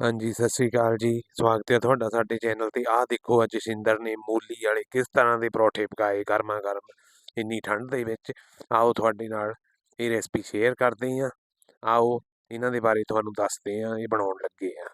ਹਾਂਜੀ, ਸਤਿ ਸ੍ਰੀ ਅਕਾਲ ਜੀ। ਸਵਾਗਤ ਹੈ ਤੁਹਾਡਾ ਸਾਡੇ ਚੈਨਲ ਤੇ। ਆਹ ਦੇਖੋ ਅੱਜ ਸ਼ਿੰਦਰ ਨੇ ਮੂਲੀ ਵਾਲੇ ਕਿਸ ਤਰ੍ਹਾਂ ਦੇ ਪਰੌਠੇ ਪਕਾਏ ਗਰਮਾ ਗਰਮ ਇੰਨੀ ਠੰਡ ਦੇ ਵਿੱਚ। ਆਓ ਤੁਹਾਡੇ ਨਾਲ ਇਹ ਰੈਸਪੀ ਸ਼ੇਅਰ ਕਰਦੇ ਹਾਂ। ਆਓ ਇਹਨਾਂ ਦੇ ਬਾਰੇ ਤੁਹਾਨੂੰ ਦੱਸਦੇ ਹਾਂ, ਇਹ ਬਣਾਉਣ ਲੱਗੇ ਆ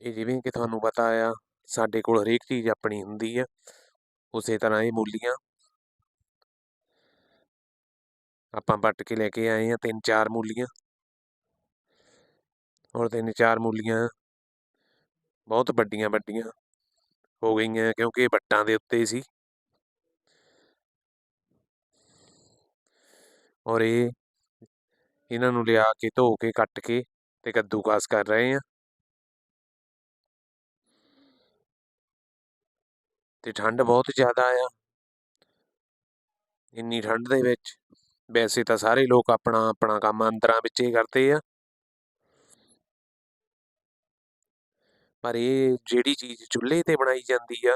ਇਹ ਜਿਵੇਂ ਕਿ ਤੁਹਾਨੂੰ ਪਤਾ ਆ, ਸਾਡੇ ਕੋਲ ਹਰੇਕ ਚੀਜ਼ ਆਪਣੀ ਹੁੰਦੀ ਆ। ਉਸੇ ਤਰ੍ਹਾਂ ਇਹ ਮੂਲੀਆਂ। ਆਪਾਂ ਪੱਟ ਕੇ ਲੈ ਕੇ ਆਏ ਆ ਤਿੰਨ ਚਾਰ ਮੂਲੀਆਂ। ਔਰ ਤਿੰਨ ਚਾਰ ਮੂਲੀਆਂ। ਬਹੁਤ ਵੱਡੀਆਂ ਵੱਡੀਆਂ ਹੋ ਗਈਆਂ ਕਿਉਂਕਿ ਇਹ ਵੱਟਾਂ ਦੇ ਉੱਤੇ ਸੀ। ਔਰ ਇਹ ਇਹਨਾਂ ਨੂੰ ਲਿਆ ਕੇ, ਧੋ ਕੇ, ਕੱਟ ਕੇ ਤੇ ਕੱਦੂਕਾਸ ਕਰ ਰਹੇ ਆ ਤੇ ਠੰਡ ਬਹੁਤ ਜ਼ਿਆਦਾ ਆ। ਇੰਨੀ ਠੰਡ ਦੇ ਵਿੱਚ ਵੈਸੇ ਤਾਂ ਸਾਰੇ ਲੋਕ ਆਪਣਾ ਆਪਣਾ ਕੰਮ ਅੰਦਰਾਂ ਵਿੱਚ ਹੀ ਕਰਦੇ ਆ। ਪਰ ਇਹ ਜਿਹੜੀ ਚੀਜ਼ ਚੁੱਲ੍ਹੇ ਤੇ ਬਣਾਈ ਜਾਂਦੀ ਆ,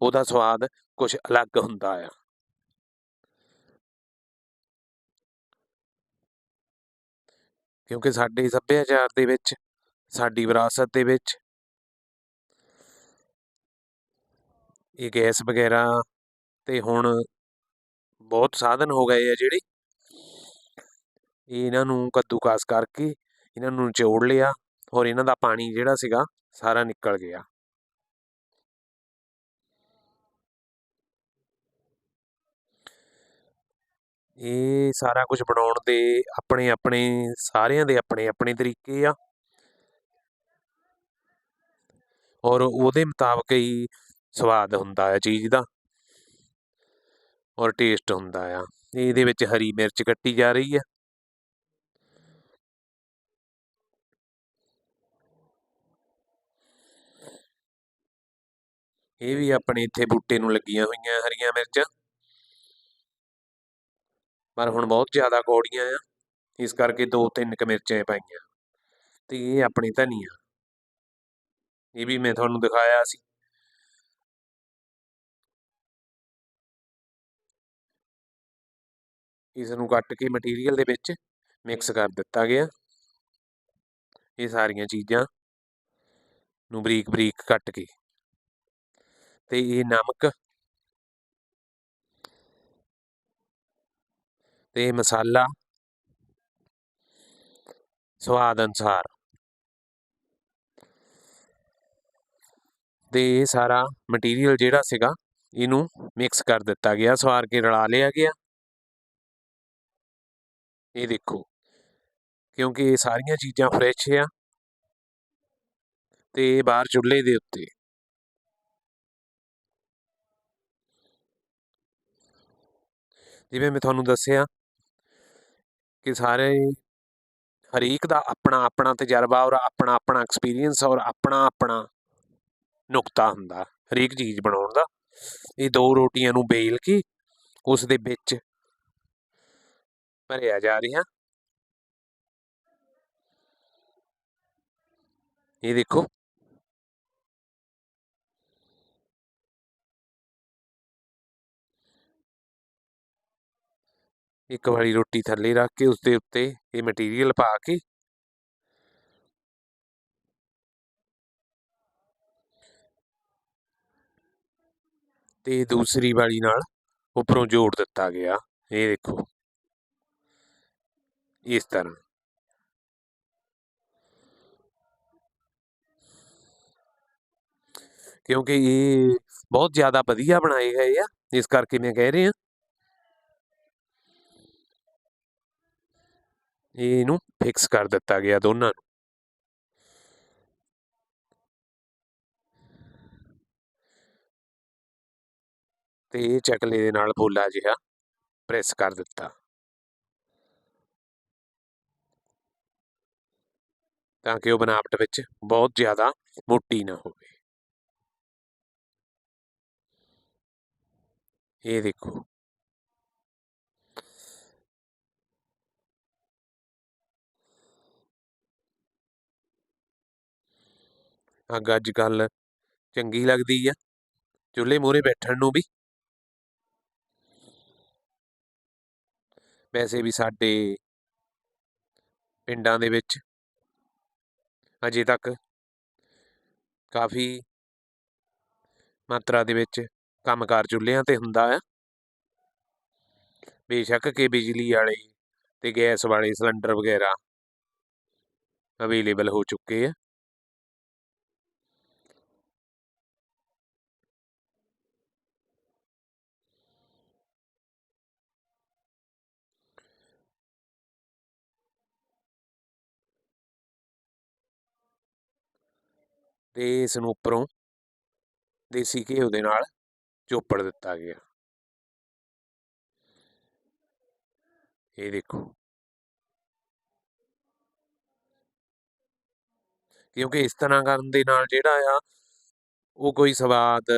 ਉਹਦਾ ਸਵਾਦ ਕੁਝ ਅਲੱਗ ਹੁੰਦਾ ਆ। ਕਿਉਂਕਿ ਸਾਡੇ ਸੱਭਿਆਚਾਰ ਦੇ ਵਿੱਚ, ਸਾਡੀ ਵਿਰਾਸਤ ਦੇ ਵਿੱਚ ਇਹ ਗੈਸ ਵਗੈਰਾ ਤੇ ਹੁਣ ਬਹੁਤ ਸਾਧਨ ਹੋ ਗਏ ਆ ਜਿਹੜੇ ਇਹਨਾਂ ਨੂੰ ਕੱਦੂਕਾਸ ਕਰਕੇ, ਇਹਨਾਂ ਨੂੰ ਨਿਚੋੜ ਲਿਆ ਔਰ ਇਹਨਾਂ ਦਾ ਪਾਣੀ ਜਿਹੜਾ ਸੀਗਾ ਸਾਰਾ ਨਿਕਲ ਗਿਆ। ਇਹ ਸਾਰਾ ਕੁਝ ਬਣਾਉਣ ਦੇ ਆਪਣੇ ਆਪਣੇ, ਸਾਰਿਆਂ ਦੇ ਆਪਣੇ ਆਪਣੇ ਤਰੀਕੇ ਆ। ਔਰ ਉਹਦੇ ਮੁਤਾਬਕ ਹੀ ਸਵਾਦ ਹੁੰਦਾ ਹੈ ਚੀਜ਼ ਦਾ। ਔਰ ਟੇਸਟ ਹੁੰਦਾ ਆ। ਇਹਦੇ ਵਿੱਚ ਹਰੀ ਮਿਰਚ ਕੱਟੀ ਜਾ ਰਹੀ ਹੈ ਇਹ ਵੀ ਆਪਣੇ ਇੱਥੇ ਬੂਟੇ ਨੂੰ ਲੱਗੀਆਂ ਹੋਈਆਂ ਹਰੀਆਂ ਮਿਰਚਾਂ। ਪਰ ਹੁਣ ਬਹੁਤ ਜ਼ਿਆਦਾ ਕੌੜੀਆਂ ਆ, ਇਸ ਕਰਕੇ ਦੋ ਤਿੰਨ ਕ ਮਿਰਚਾਂ ਪਾਈਆਂ। ਤੇ ਇਹ ਆਪਣੀ ਧਨੀਆ ਇਹ ਵੀ ਮੈਂ ਤੁਹਾਨੂੰ ਦਿਖਾਇਆ ਸੀ। ਇਸ ਨੂੰ ਕੱਟ ਕੇ ਮਟੀਰੀਅਲ ਦੇ ਵਿੱਚ ਮਿਕਸ ਕਰ ਦਿੱਤਾ ਗਿਆ। ਇਹ ਸਾਰੀਆਂ ਚੀਜ਼ਾਂ ਨੂੰ ਬਰੀਕ ਬਰੀਕ ਕੱਟ ਕੇ। ਤੇ ਇਹ ਨਮਕ ਤੇ ਮਸਾਲਾ ਸਵਾਦ ਅਨੁਸਾਰ। ਤੇ ਇਹ ਸਾਰਾ ਮਟੀਰੀਅਲ ਜਿਹੜਾ ਸੀਗਾ, ਇਹਨੂੰ ਮਿਕਸ ਕਰ ਦਿੱਤਾ ਗਿਆ, ਸਵਾਰ ਕੇ ਰਲਾ ਲਿਆ ਗਿਆ। ਇਹ ਦੇਖੋ, ਕਿਉਂਕਿ ਇਹ ਸਾਰੀਆਂ ਚੀਜ਼ਾਂ ਫਰੈਸ਼ ਆ। ਤੇ ਬਾਹਰ ਚੁੱਲ੍ਹੇ ਦੇ ਉੱਤੇ। ਜਿਵੇਂ ਮੈਂ ਤੁਹਾਨੂੰ ਦੱਸਿਆ ਕਿ ਸਾਰੇ ਹਰੇਕ ਦਾ ਆਪਣਾ ਆਪਣਾ ਤਜਰਬਾ ਔਰ ਆਪਣਾ ਆਪਣਾ ਐਕਸਪੀਰੀਅੰਸ ਔਰ ਆਪਣਾ ਆਪਣਾ ਨੁਕਤਾ ਹੁੰਦਾ, ਹਰੇਕ ਚੀਜ਼ ਬਣਾਉਣ ਦਾ। ਇਹ ਦੋ ਰੋਟੀਆਂ ਨੂੰ ਬੇਲ ਕੇ ਉਸ ਦੇ ਵਿੱਚ ਭਰਿਆ ਜਾ ਰਿਹਾ। ਇਹ ਦੇਖੋ ਇੱਕ ਵਾਰੀ ਰੋਟੀ ਥੱਲੇ ਰੱਖ ਕੇ ਉਸ ਦੇ ਉੱਤੇ ਇਹ ਮਟੀਰੀਅਲ ਪਾ ਕੇ ਤੇ ਦੂਸਰੀ ਵਾਲੀ ਨਾਲ ਉੱਪਰੋਂ ਜੋੜ ਦਿੱਤਾ ਗਿਆ। ਇਹ ਦੇਖੋ। ਇਸ ਤਰ੍ਹਾਂ। ਕਿਉਂਕਿ ਇਹ ਬਹੁਤ ਜ਼ਿਆਦਾ ਵਧੀਆ ਬਣਾਏ ਗਏ ਆ। ਇਸ ਕਰਕੇ ਮੈਂ ਕਹਿ ਰਿਹਾ ਇਹਨੂੰ ਫਿਕਸ ਕਰ ਦਿੱਤਾ ਗਿਆ ਦੋਨਾਂ ਨੂੰ। ਤੇ ਇਹ ਚਕਲੇ ਦੇ ਨਾਲ ਬੋਲਾ ਜਿਹਾ ਪ੍ਰੈਸ ਕਰ ਦਿੱਤਾ। ਤਾਂ ਕਿ ਉਹ ਬਨਾਵਟ ਵਿੱਚ ਬਹੁਤ ਜ਼ਿਆਦਾ ਮੋਟੀ ਨਾ ਹੋਵੇ। ਇਹ ਦੇਖੋ। ਅੱਗ ਅੱਜ ਕੱਲ ਚੰਗੀ ਲੱਗਦੀ ਆ। ਚੁੱਲ੍ਹੇ ਮੂਹਰੇ ਬੈਠਣ ਨੂੰ ਵੀ। ਵੈਸੇ ਵੀ ਸਾਡੇ ਪਿੰਡਾਂ ਦੇ ਵਿੱਚ। ਅਜੇ ਤੱਕ ਕਾਫੀ ਮਾਤਰਾ ਦੇ ਵਿੱਚ ਕੰਮਕਾਰ ਚੁੱਲ੍ਹਿਆਂ ਤੇ ਹੁੰਦਾ ਆ। ਬੇਸ਼ੱਕ ਕਿ ਬਿਜਲੀ ਵਾਲੇ ਤੇ ਗੈਸ ਵਾਲੇ ਸਿਲੰਡਰ ਵਗੈਰਾ ਅਵੇਲੇਬਲ ਹੋ ਚੁੱਕੇ ਆ। ਤੇ ਇਸ ਨੂੰ ਉੱਪਰੋਂ ਦੇਸੀ ਘਿਓ ਦੇ ਨਾਲ ਚੋਪੜ ਦਿੱਤਾ ਗਿਆ। ਇਹ ਦੇਖੋ। ਕਿਉਂਕਿ ਇਸ ਤਰ੍ਹਾਂ ਕਰਨ ਦੇ ਨਾਲ ਜਿਹੜਾ ਆ, ਉਹ ਕੋਈ ਸਵਾਦ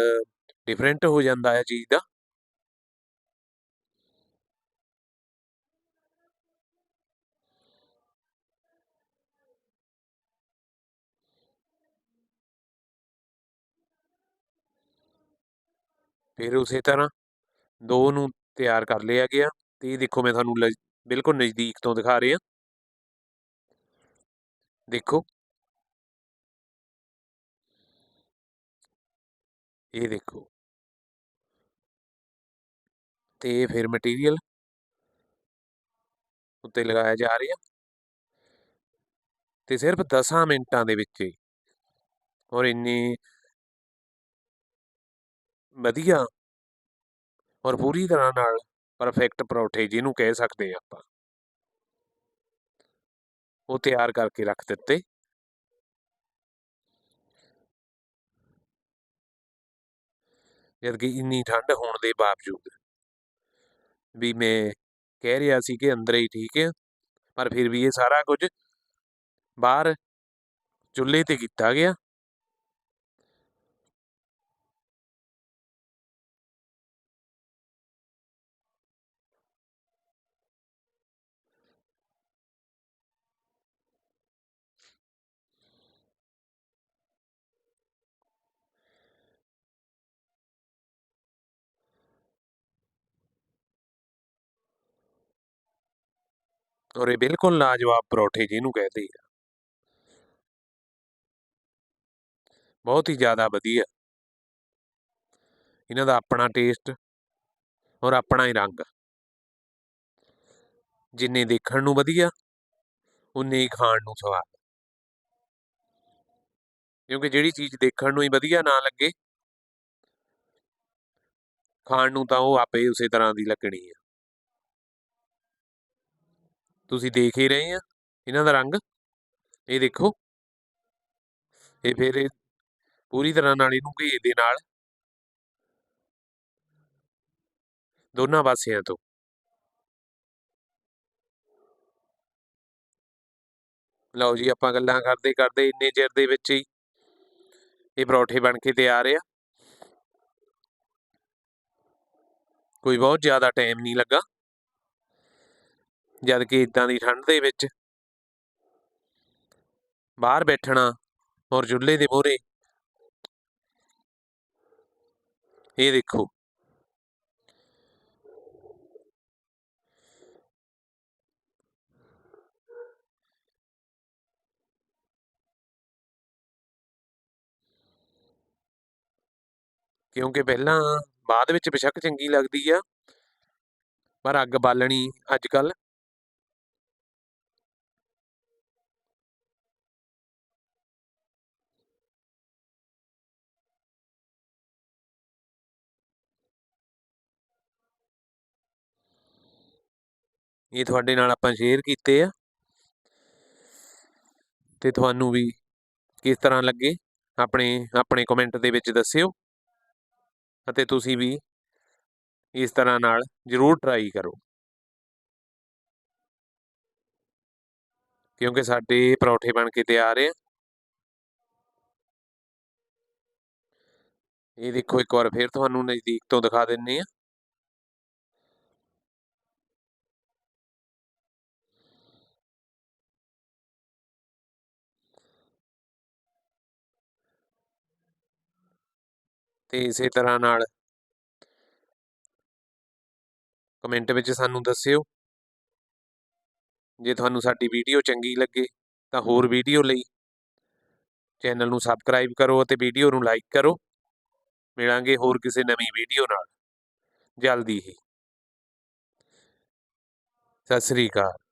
ਡਿਫਰੈਂਟ ਹੋ ਜਾਂਦਾ ਹੈ ਚੀਜ਼ ਦਾ। ਫਿਰ ਉਸੇ ਤਰ੍ਹਾਂ ਦੋ ਨੂੰ ਤਿਆਰ ਕਰ ਲਿਆ ਗਿਆ ਤੇ ਇਹ ਦੇਖੋ ਮੈਂ ਤੁਹਾਨੂੰ ਬਿਲਕੁਲ ਨਜ਼ਦੀਕ ਤੋਂ ਦਿਖਾ ਰਿਹਾ। ਦੇਖੋ। ਇਹ ਦੇਖੋ। ਤੇ ਫਿਰ ਮਟੀਰੀਅਲ ਉੱਤੇ ਲਗਾਇਆ ਜਾ ਰਿਹਾ। ਤੇ ਸਿਰਫ 10 ਮਿੰਟਾਂ ਦੇ ਵਿੱਚ ਔਰ ਇੰਨੀ ਵਧੀਆ ਔਰ ਪੂਰੀ ਤਰ੍ਹਾਂ ਨਾਲ ਪਰਫੈਕਟ ਪਰੌਂਠੇ ਜਿਹਨੂੰ ਕਹਿ ਸਕਦੇ ਆ ਆਪਾਂ। ਉਹ ਤਿਆਰ ਕਰਕੇ ਰੱਖ ਦਿੱਤੇ। ਜਦ ਕਿ ਇੰਨੀ ਠੰਡ ਹੋਣ ਦੇ ਬਾਵਜੂਦ ਵੀ ਮੈਂ ਕਹਿ ਰਿਹਾ ਸੀ ਕਿ ਅੰਦਰ ਹੀ ਠੀਕ ਹੈ ਪਰ ਫਿਰ ਵੀ ਇਹ ਸਾਰਾ ਕੁਝ ਬਾਹਰ ਚੁੱਲ੍ਹੇ ਤੇ ਕੀਤਾ ਗਿਆ। ਔਰ ਇਹ ਬਿਲਕੁਲ ਲਾਜਵਾਬ ਪਰੌਠੇ ਜਿਹਨੂੰ ਕਹਿੰਦੇ ਆ। ਬਹੁਤ ਹੀ ਜ਼ਿਆਦਾ ਵਧੀਆ। ਇਹਨਾਂ ਦਾ ਆਪਣਾ ਟੇਸਟ ਔਰ ਆਪਣਾ ਹੀ ਰੰਗ। ਜਿੰਨੇ ਦੇਖਣ ਨੂੰ ਵਧੀਆ, ਉਨੇ ਹੀ ਖਾਣ ਨੂੰ ਸਵਾਦ। ਕਿਉਂਕਿ ਜਿਹੜੀ ਚੀਜ਼ ਦੇਖਣ ਨੂੰ ਹੀ ਵਧੀਆ ਨਾ ਲੱਗੇ, ਖਾਣ ਨੂੰ ਤਾਂ ਉਹ ਆਪੇ ਉਸੇ ਤਰ੍ਹਾਂ ਦੀ ਲੱਗਣੀ ਹੈ ਤੁਸੀਂ ਦੇਖ ਹੀ ਰਹੇ ਆ, ਇਹਨਾਂ ਦਾ ਰੰਗ, ਇਹ ਦੇਖੋ। ਇਹ ਫਿਰ ਇਹ ਪੂਰੀ ਤਰ੍ਹਾਂ ਨਾਲ ਇਹਨੂੰ ਘੀ ਦੇ ਨਾਲ। ਦੋਨਾਂ ਪਾਸਿਆਂ ਤੋਂ। ਲਓ ਜੀ, ਆਪਾਂ ਗੱਲਾਂ ਕਰਦੇ ਕਰਦੇ ਇੰਨੇ ਚਿਰ ਦੇ ਵਿੱਚ ਹੀ ਇਹ ਪਰੌਠੇ ਬਣ ਕੇ ਤਿਆਰ ਆ। ਕੋਈ ਬਹੁਤ ਜ਼ਿਆਦਾ ਟਾਈਮ ਨਹੀਂ ਲੱਗਾ। ਜਦ ਕਿ ਇਦਾਂ ਦੀ ਠੰਡ ਦੇ ਵਿੱਚ। ਬਾਹਰ ਬੈਠਣਾ ਔਰ ਚੁੱਲ੍ਹੇ ਦੇ ਮੂਹਰੇ। ਇਹ ਦੇਖੋ। ਕਿਉਂਕਿ ਪਹਿਲਾਂ ਬਾਅਦ ਵਿੱਚ ਬੇਸ਼ੱਕ ਚੰਗੀ ਲੱਗਦੀ ਆ, ਪਰ ਅੱਗ ਬਾਲਣੀ ਅੱਜ ਕੱਲ ਇਹ ਤੁਹਾਡੇ ਨਾਲ ਆਪਾਂ ਸ਼ੇਅਰ ਕੀਤੇ ਆ। ਤੇ ਤੁਹਾਨੂੰ ਵੀ ਕਿਸ ਤਰ੍ਹਾਂ ਲੱਗੇ? ਆਪਣੇ ਆਪਣੇ ਕਮੈਂਟ ਦੇ ਵਿੱਚ ਦੱਸਿਓ। ਅਤੇ ਤੁਸੀਂ ਵੀ ਇਸ ਤਰ੍ਹਾਂ ਨਾਲ ਜ਼ਰੂਰ ਟਰਾਈ ਕਰੋ। ਕਿਉਂਕਿ ਸਾਡੇ ਪਰੌਠੇ ਬਣ ਕੇ ਤਿਆਰ ਆ। ਇਹ ਦੇਖੋ ਇੱਕ ਵਾਰ ਫਿਰ ਤੁਹਾਨੂੰ ਨਜ਼ਦੀਕ ਤੋਂ ਦਿਖਾ ਦਿੰਨੇ ਆ। ਤੇ ਇਸੇ ਤਰ੍ਹਾਂ ਨਾਲ ਕਮੈਂਟ ਵਿੱਚ ਸਾਨੂੰ ਦੱਸਿਓ। ਜੇ ਤੁਹਾਨੂੰ ਸਾਡੀ ਵੀਡੀਓ ਚੰਗੀ ਲੱਗੇ ਤਾਂ ਹੋਰ ਵੀਡੀਓ ਲਈ ਚੈਨਲ ਨੂੰ ਸਬਸਕ੍ਰਾਈਬ ਕਰੋ ਅਤੇ ਵੀਡੀਓ ਨੂੰ ਲਾਈਕ ਕਰੋ। ਮਿਲਾਂਗੇ ਹੋਰ ਕਿਸੇ ਨਵੀਂ ਵੀਡੀਓ ਨਾਲ। ਜਲਦੀ ਹੀ। ਸਤਿ ਸ੍ਰੀ ਅਕਾਲ।